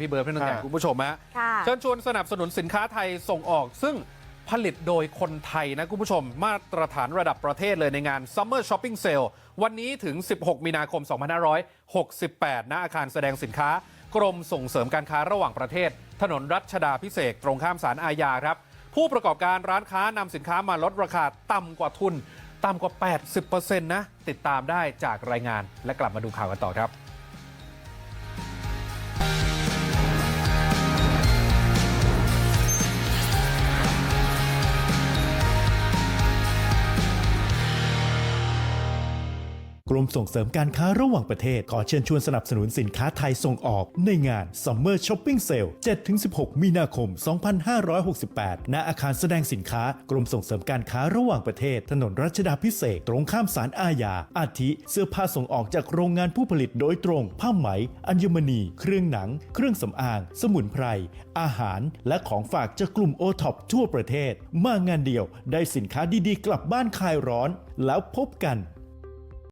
พี่เบิร์ดพี่น้องแข็งค่ะคุณผู้ชมฮะค่ะเชิญชวนสนับสนุนสินค้าไทยส่งออก ซึ่งผลิตโดยคนไทยนะคุณผู้ชม มาตรฐานระดับประเทศเลยในงาน Summer Shopping Sale วันนี้ถึง 16 มีนาคม 2568ณอาคารแสดงสินค้ากรมส่งเสริมการค้าระหว่างประเทศ ถนนรัชดาพิเศษกตรงข้ามศาลอาญาครับ ผู้ประกอบการร้านค้านำสินค้ามาลดราคาต่ำกว่าทุนต่ำกว่า 80%นะติดตามได้จากรายงานและกลับมาดูข่าวกันต่อครับ กรมส่งเสริมการค้าระหว่างประเทศ ขอเชิญชวนสนับสนุนสินค้าไทยส่งออกในงาน Summer Shopping Sale 7-16 มีนาคม 2568 ณ อาคารแสดงสินค้ากรมส่งเสริมการค้าระหว่างประเทศ ถนนรัชดาพิเศษตรงข้ามศาลอาญา อาทิ เสื้อผ้าส่งออกจากโรงงานผู้ผลิตโดยตรง ผ้าไหม อัญมณี เครื่องหนัง เครื่องสำอาง สมุนไพร อาหาร และของฝากจากกลุ่มโอท็อปทั่วประเทศ มางานเดียวได้สินค้าดีๆ กลับบ้านคลายร้อน แล้วพบกัน